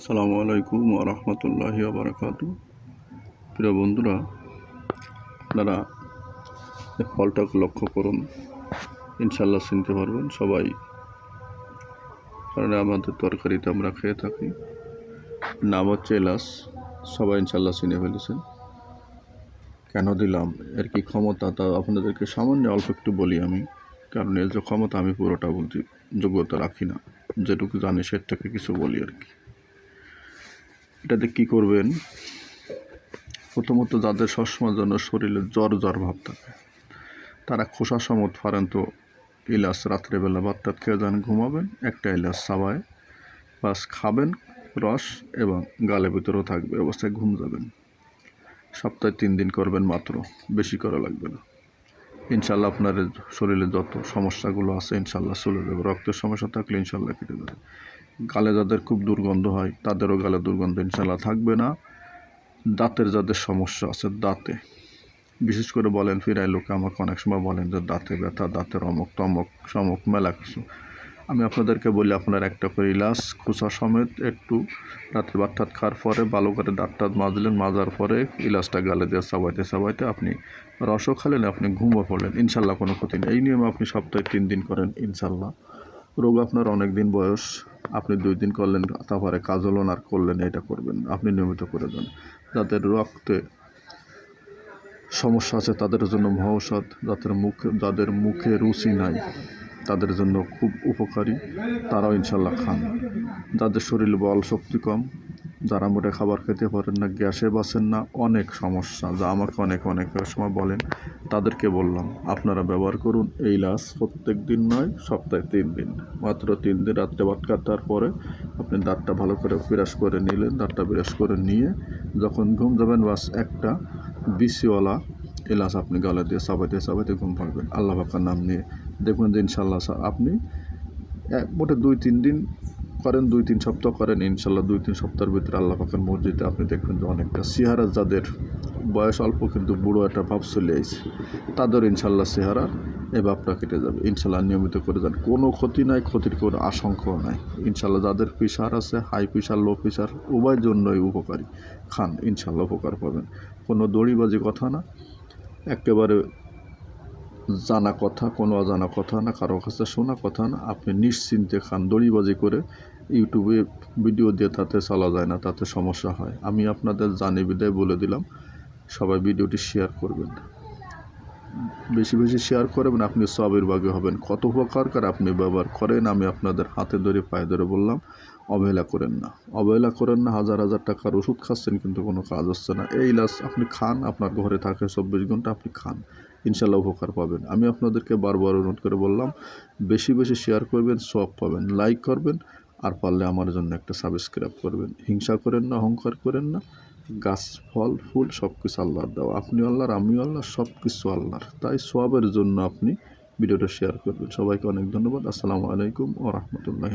আসসালামু আলাইকুম রহমতুল্লাহ বারাকাতু প্রিয় বন্ধুরা, আপনারা ফলটাকে লক্ষ্য করুন ইনশাল্লাহ চিনতে পারবেন, সবাই কারণ আমাদের তরকারিতে আমরা খেয়ে থাকি। নাম হচ্ছে এলাচ, সবাই ইনশাল্লাহ চিনে ফেলেছেন। কেন দিলাম? এর কি ক্ষমতা? তা আপনাদেরকে সামান্য অল্প একটু বলি আমি, কারণ এর যে ক্ষমতা আমি পুরোটা বলতে যোগ্যতা রাখি না, যেটুকু জানি সেটাকে কিছু বলি আর কি। এটাতে কি করবেন? প্রথমত যাদের সবসময় জন্য শরীরে জ্বর জ্বর ভাব থাকে, তারা খোসা সমত ফারেন তো ইলাচ রাত্রেবেলা বাত্তাত খেয়ে যান, ঘুমাবেন, একটা ইলাচ সাবায় বাস খাবেন, রস এবং গালে ভিতরেও থাকবে অবস্থায় ঘুম যাবেন। সপ্তাহে তিন দিন করবেন মাত্র, বেশি করা লাগবে না। ইনশাল্লাহ আপনার শরীরে যত সমস্যাগুলো আছে, ইনশাল্লাহ চলে যাবে। রক্তের সমস্যা থাকলে ইনশাল্লাহ কেটে যাবে। গালে যাদের খুব দুর্গন্ধ হয়, তাদেরও গালে দুর্গন্ধ ইনশাল্লাহ থাকবে না। দাঁতের যাদের সমস্যা আছে, দাঁতে। বিশেষ করে বলেন ফিরাই লোকে আমাকে অনেক সময় বলেন যে দাঁতে ব্যথা, দাঁতের অমক তমক, সমক মেলা কিছু। আমি আপনাদেরকে বলি, আপনার একটা করে ইলাচ খোসা সমেত একটু রাত্রে ভাত খাওয়ার পরে, ভালো করে দাঁত টাত মাজলেন, মাজার পরে ইলাচটা গালে দিয়ে চাবাইতে চাবাইতে আপনি রসও খালেন, আপনি ঘুমও পড়লেন ইনশাল্লাহ কোনো ক্ষতি নেই। এই নিয়মে আপনি সপ্তাহে তিন দিন করেন ইনশাল্লাহ রোগ আপনার অনেক দিন বয়স, আপনি দুই দিন করলেন, তারপরে কাজলন আর করলেন, এটা করবেন আপনি নিয়মিত করে দেন। যাদের রক্তে সমস্যা আছে, তাদের জন্য মহৌষধ যাদের মুখে যাদের মুখে রুচি নাই, তাদের জন্য খুব উপকারী। তারাও ইনশাল্লাহ খান। যাদের শরীর বল শক্তি কম যারা মোটে খাবার খেতে পারেন না, গ্যাসে বাসেন না, অনেক সমস্যা। যা আমাকে অনেক অনেক সময় বলেন, তাদেরকে বললাম, আপনারা ব্যবহার করুন, এই লাস প্রত্যেক দিন নয়, সপ্তাহে তিন দিন। মাত্র তিন দিন, রাত্রে ভাত কাটার পরে আপনি দাঁতটা ভালো করে বিরাস করে নিলেন, দাঁতটা বিরাস করে নিয়ে যখন ঘুম যাবেন, বাস একটা বিসিওয়ালা এলাচ আপনি গালে দিয়ে চাবাইতে চাবাইতে ঘুম পাবেন আল্লাহ পাকার নাম নিয়ে দেখবেন যে ইনশাল্লাহ আপনি এক, মোটে দুই, তিন দিন করেন, দুই, তিন সপ্তাহ করেন, ইনশাল্লাহ দুই, তিন সপ্তাহের ভিতরে আল্লাহ পাকের মসজিদে আপনি দেখবেন যে অনেকটা চেহারা যাদের বয়স অল্প কিন্তু বুড়ো একটা ভাব চলে আসছে তাদের ইনশাল্লাহ চেহারার এ ভাবটা কেটে যাবে। ইনশাল্লাহ নিয়মিত করে যান। কোনো ক্ষতি নাই, ক্ষতির কোনো আশঙ্কাও নাই। ইনশাল্লাহ যাদের প্রেশার আছে, হাই প্রেশার লো প্রেশার উভয়ের জন্যই উপকারী। খান, ইনশাল্লাহ উপকার পাবেন। কোনো দড়িবাজি কথা না। একেবারে জানা কথা, কোনো অজানা কথা না, কারও কাছে শোনা কথা না, আপনি নিশ্চিন্তে খান দড়িবাজি করে ইউটিউবে ভিডিও দিয়ে তাতে চলা যায় না, তাতে সমস্যা হয়। আমি আপনাদের জানি বিদায় বলে দিলাম। সবাই ভিডিওটি শেয়ার করবেন। বেশি বেশি শেয়ার করবেন, আপনি সবের বাগে হবেন। কত উপকার করে আপনি ব্যবহার করেন, আমি আপনাদের হাতে ধরে, পায়ে ধরে বললাম, অবহেলা করেন না। অবহেলা করেন না, হাজার হাজার টাকার ওষুধ খাচ্ছেন, কিন্তু কোনো কাজ হচ্ছে না। এই লাস আপনি খান, আপনার ঘরে থাকে চব্বিশ ঘণ্টা, আপনি খান। ইনশাল্লাহ উপকার পাবেন। আমি আপনাদেরকে বারবার অনুরোধ করে বললাম, বেশি বেশি শেয়ার করবেন, সব পাবেন। লাইক করবেন, আর পারলে আমার জন্য একটা সাবস্ক্রাইব করবেন। হিংসা করেন না, অহংকার করেন না। গাছ, ফল, ফুল সব কিছু আল্লাহর দেওয়া। আপনি আল্লাহর আমি আল্লাহ সব কিছু আল্লাহর। তাই সবের জন্য আপনি ভিডিওটা শেয়ার করবেন। সবাইকে অনেক ধন্যবাদ। আসসালামু আলাইকুম ও রহমতুল্লাহ